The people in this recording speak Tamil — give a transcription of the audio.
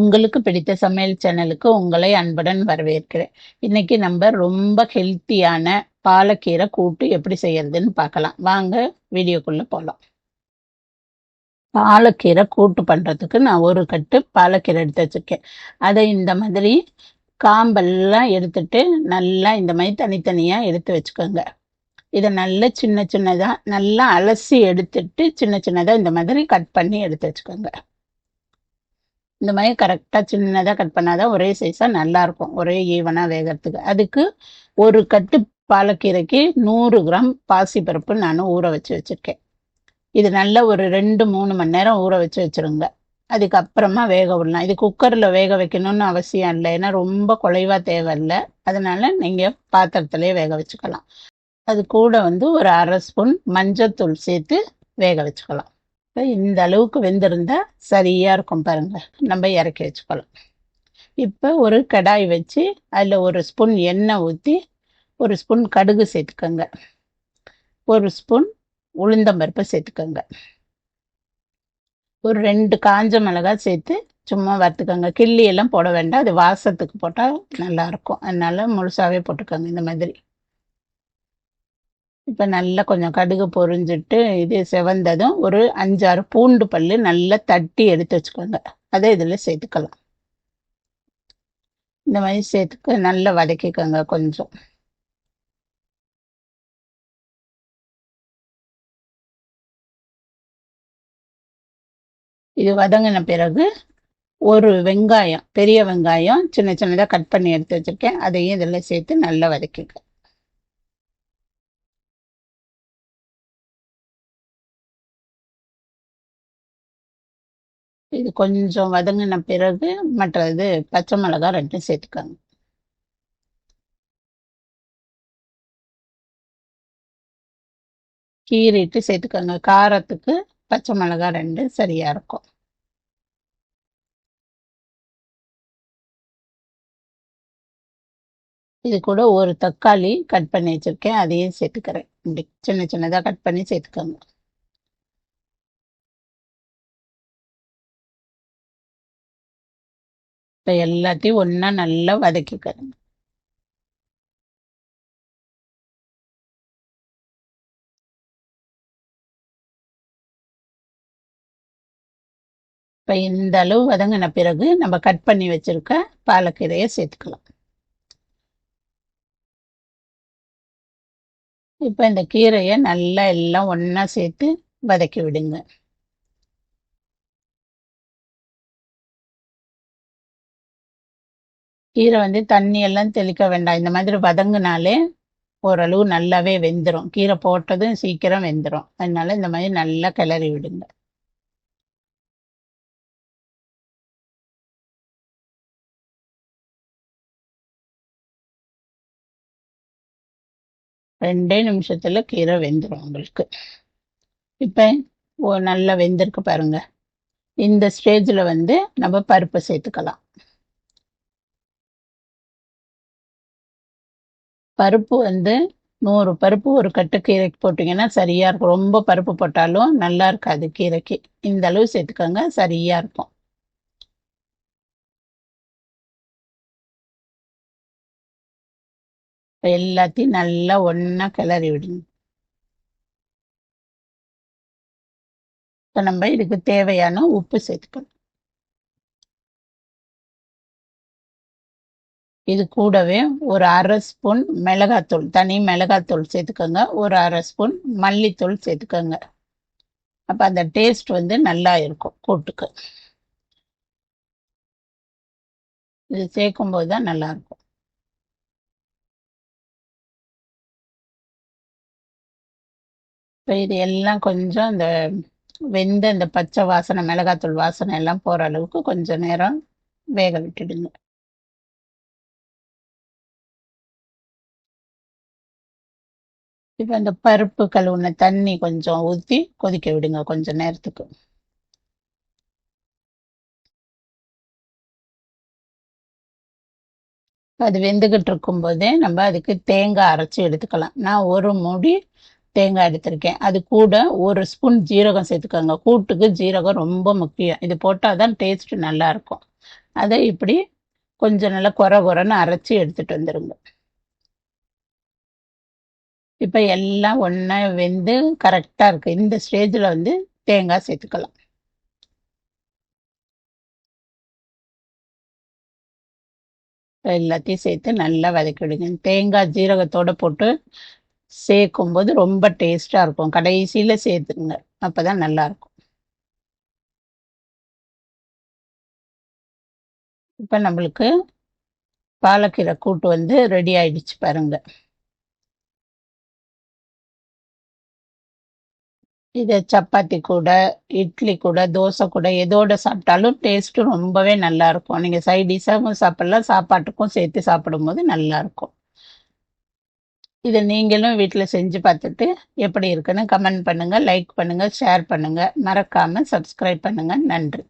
உங்களுக்கு பிடித்த சமையல் சேனலுக்கு உங்களை அன்புடன் வரவேற்கிறேன். இன்னைக்கு நம்ம ரொம்ப ஹெல்த்தியான பாலக்கீரை கூட்டு எப்படி செய்யறதுன்னு பார்க்கலாம். வாங்க வீடியோக்குள்ள போகலாம் பாலக்கீரை கூட்டு பண்ணுறதுக்கு நான் ஒரு கட்டு பாலக்கீரை எடுத்து வச்சுருக்கேன். அதை இந்த மாதிரி காம்பெல்லாம் எடுத்துட்டு நல்லா இந்த மாதிரி தனித்தனியாக எடுத்து வச்சுக்கோங்க. இதை நல்லா சின்ன சின்னதாக நல்லா அலசி எடுத்துட்டு சின்ன சின்னதாக இந்த மாதிரி கட் பண்ணி எடுத்து வச்சுக்கோங்க. இந்த மாதிரி கரெக்டாக சின்னதாக கட் பண்ணாதான் ஒரே சைஸாக நல்லா இருக்கும் ஒரே ஈவனாக வேகிறதுக்கு. அதுக்கு ஒரு கட்டு பாலக்கீரைக்கு நூறு கிராம் பாசிப்பருப்பு நான் ஊற வச்சு வச்சுருக்கேன். இது நல்லா ஒரு ரெண்டு மூணு மணி நேரம் ஊற வச்சு வச்சுருங்க. அதுக்கப்புறமா வேக விடலாம். இது குக்கரில் வேக வைக்கணும்னு அவசியம் இல்லை. ஏன்னா ரொம்ப குலைவாக தேவையில்லை. அதனால நீங்கள் பாத்திரத்துலேயே வேக வச்சுக்கலாம். அது கூட வந்து ஒரு அரை ஸ்பூன் மஞ்சத்தூள் சேர்த்து வேக வச்சுக்கலாம். இந்த அளவுக்கு வெந்திருந்தால் சரியாக இருக்கும் பாருங்கள் நம்ம இறக்கி வச்சுக்கலாம். இப்போ ஒரு கடாய் வச்சு அதில் ஒரு ஸ்பூன் எண்ணெய் ஊற்றி ஒரு ஸ்பூன் கடுகு சேர்த்துக்கோங்க. ஒரு ஸ்பூன் உளுந்தம்பருப்பு சேர்த்துக்கோங்க. ஒரு ரெண்டு காஞ்ச மிளகாய் சேர்த்து சும்மா வறுத்துக்கோங்க. கிள்ளி எல்லாம் போட வேண்டாம். அது வாசத்துக்கு போட்டால் நல்லாயிருக்கும் அதனால் முழுசாகவே போட்டுக்கோங்க இந்த மாதிரி. இப்போ நல்லா கொஞ்சம் கடுகு பொரிஞ்சிட்டு இது செவந்ததும் ஒரு அஞ்சாறு பூண்டு பல்லு நல்லா தட்டி எடுத்து வச்சுக்கோங்க. அதை இதில் சேர்த்துக்கலாம். இந்த மாதிரி சேர்த்துக்க நல்லா வதக்கிக்கோங்க கொஞ்சம். இது வதங்கின பிறகு ஒரு வெங்காயம் பெரிய வெங்காயம் சின்ன சின்னதாக கட் பண்ணி எடுத்து வச்சுருக்கேன். அதையும் இதில் சேர்த்து நல்லா வதக்கிக்க இது கொஞ்சம் வதங்கின பிறகு மற்ற இது பச்சை மிளகாய் ரெண்டும் சேர்த்துக்கோங்க. கீறிட்டு சேர்த்துக்கோங்க. காரத்துக்கு பச்சை மிளகாய் ரெண்டு சரியா இருக்கும். இது கூட ஒரு தக்காளி கட் பண்ணி வச்சிருக்கேன். அதையும் சேர்த்துக்கிறேன். இப்படி சின்ன சின்னதாக கட் பண்ணி சேர்த்துக்கோங்க. இப்போ எல்லாத்தையும் ஒன்றா நல்லா வதக்கிக்கணும் இப்போ இந்த அளவு வதங்கின பிறகு நம்ம கட் பண்ணி வச்சிருக்க பாலக்கீரையை சேர்த்துக்கலாம். இப்போ இந்த கீரையை நல்லா எல்லாம் ஒன்றா சேர்த்து வதக்கி விடுங்க. கீரை வந்து தண்ணி எல்லாம் தெளிக்க வேண்டாம். இந்த மாதிரி வதங்கினாலே ஓரளவு நல்லாவே வெந்துடும் கீரை போட்டதும் சீக்கிரம் வெந்துடும் அதனால இந்த மாதிரி நல்லா கிளறி விடுங்க. ரெண்டே நிமிஷத்துல கீரை வெந்துடும் உங்களுக்கு. இப்போ ஓ நல்லா வெந்திருக்கு பாருங்க. இந்த ஸ்டேஜில் வந்து நம்ம பருப்பு சேர்த்துக்கலாம். பருப்பு வந்து நூறு பருப்பு ஒரு கட்டு கீரைக்கு போட்டிங்கன்னா சரியாக இருக்கும். ரொம்ப பருப்பு போட்டாலும் நல்லா இருக்காது கீரைக்கு. இந்த அளவு சேர்த்துக்கோங்க சரியாக இருக்கும். எல்லாத்தையும் நல்லா ஒன்றா கிளறி விடுங்க. இப்போ நம்ம இதுக்கு தேவையான உப்பு சேர்த்துக்கணும். இது கூடவே ஒரு அரை ஸ்பூன் மிளகாத்தூள் தனி மிளகாத்தூள் சேர்த்துக்கோங்க. ஒரு அரை ஸ்பூன் மல்லித்தூள் சேர்த்துக்கோங்க. அப்போ அந்த டேஸ்ட் வந்து நல்லா இருக்கும் கூட்டுக்கு. இது சேர்க்கும்போது தான் நல்லா இருக்கும். இப்போ இது எல்லாம் கொஞ்சம் இந்த வெந்த இந்த பச்சை வாசனை மிளகாத்தூள் வாசனை எல்லாம் போகிற அளவுக்கு கொஞ்சம் நேரம் வேக விட்டுடுங்க. இப்போ அந்த பருப்பு கழுவுன தண்ணி கொஞ்சம் ஊற்றி கொதிக்க விடுங்க கொஞ்சம் நேரத்துக்கு. அது வெந்துக்கிட்டு இருக்கும்போதே நம்ம அதுக்கு தேங்காய் அரைச்சி எடுத்துக்கலாம். நான் ஒரு மூடி தேங்காய் எடுத்திருக்கேன். அது கூட ஒரு ஸ்பூன் ஜீரகம் சேர்த்துக்கோங்க. கூட்டுக்கு ஜீரகம் ரொம்ப முக்கியம். இது போட்டால் தான் டேஸ்ட் நல்லாயிருக்கும் அதை இப்படி கொஞ்சம் நல்லா குறை குறைன்னு அரைச்சி எடுத்துகிட்டு வந்துருங்க. இப்போ எல்லாம் ஒன்றா வெந்து கரெக்டாக இருக்குது இந்த ஸ்டேஜில் வந்து தேங்காய் சேர்த்துக்கலாம். எல்லாத்தையும் சேர்த்து நல்லா வதக்கிவிடுங்க தேங்காய் ஜீரகத்தோடு போட்டு சேர்க்கும் போது ரொம்ப டேஸ்டாக இருக்கும். கடைசியில் சேர்த்துங்க அப்போ தான் நல்லாயிருக்கும். இப்போ நம்மளுக்கு பாலக்கீரை கூட்டு வந்து ரெடி ஆயிடுச்சு பாருங்கள் இதை சப்பாத்தி கூட இட்லி கூட தோசை கூட எதோட சாப்பிட்டாலும் டேஸ்ட்டு ரொம்பவே நல்லா இருக்கும். நீங்கள் சைடிஷாகவும் சாப்பிடலாம் சாப்பாட்டுக்கும் சேர்த்து சாப்பிடும்போது நல்லா இருக்கும். இதை நீங்களும் வீட்டில் செஞ்சு பார்த்துட்டு எப்படி இருக்குன்னு கமெண்ட் பண்ணுங்கள் லைக் பண்ணுங்கள் ஷேர் பண்ணுங்கள் மறக்காமல் சப்ஸ்கிரைப் பண்ணுங்கள் நன்றி.